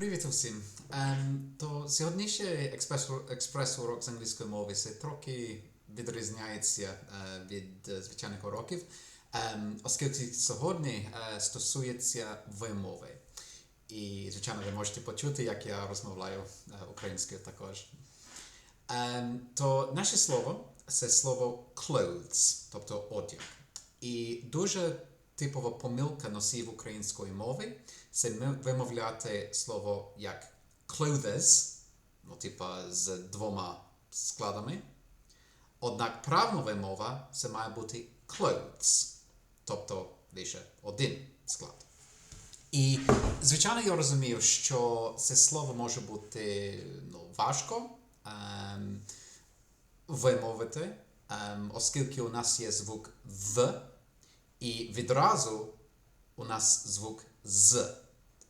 Привіт усім. Ем, то сьогоднішній експрес, експрес-урок з англійської мови це трохи відрізняється е, від е, звичайних уроків, ем, оскільки сьогодні е, стосується вимови. І, звичайно, ви можете почути, як я розмовляю е, українською також. Ем, то наше слово це слово clothes, тобто одяг. І дуже типова помилка носіїв української мови це вимовляти слово як clothes, ну, типа з двома складами. Однак правильна вимова це має бути clothes, тобто лише один склад. І, звичайно, я розумію, що це слово може бути ну, важко ем, вимовити, ем, оскільки у нас є звук в, і відразу у нас звук з.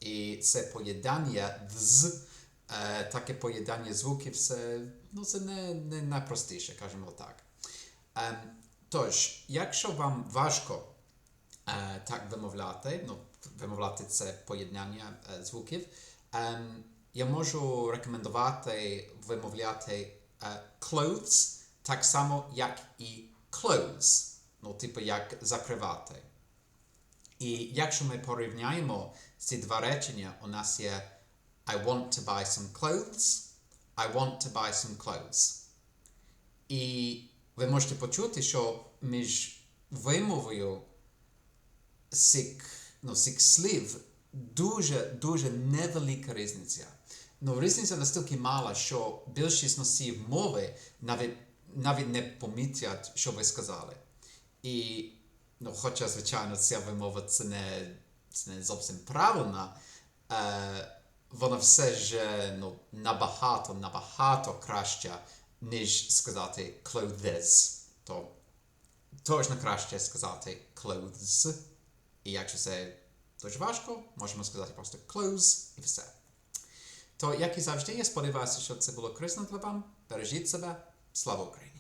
І це поєднання з, е, таке поєднання звуків, це, ну, це не, не найпростіше, кажемо так. Ем, тож, якщо вам важко е, так вимовляти, ну, вимовляти це поєднання е, звуків, ем, я можу рекомендувати вимовляти clothes так само, як і clothes, ну, типу як закривати. І якщо ми порівняємо ці два речення, у нас є I want to buy some clothes, I want to buy some clothes. І ви можете почути, що між вимовою цих, ну, цих слів дуже дуже невелика різниця. Ну, різниця настільки мала, що більшість носіїв мови навіть, навіть не помітять, що ви сказали. І, ну, хоча, звичайно, ця вимова це не, це не зовсім правильна, е, вона все ж ну, набагато, набагато краща, ніж сказати clothes. То точно краще сказати clothes. І якщо це дуже важко, можемо сказати просто clothes і все. То, як і завжди, я сподіваюся, що це було корисно для вам. Бережіть себе. Слава Україні!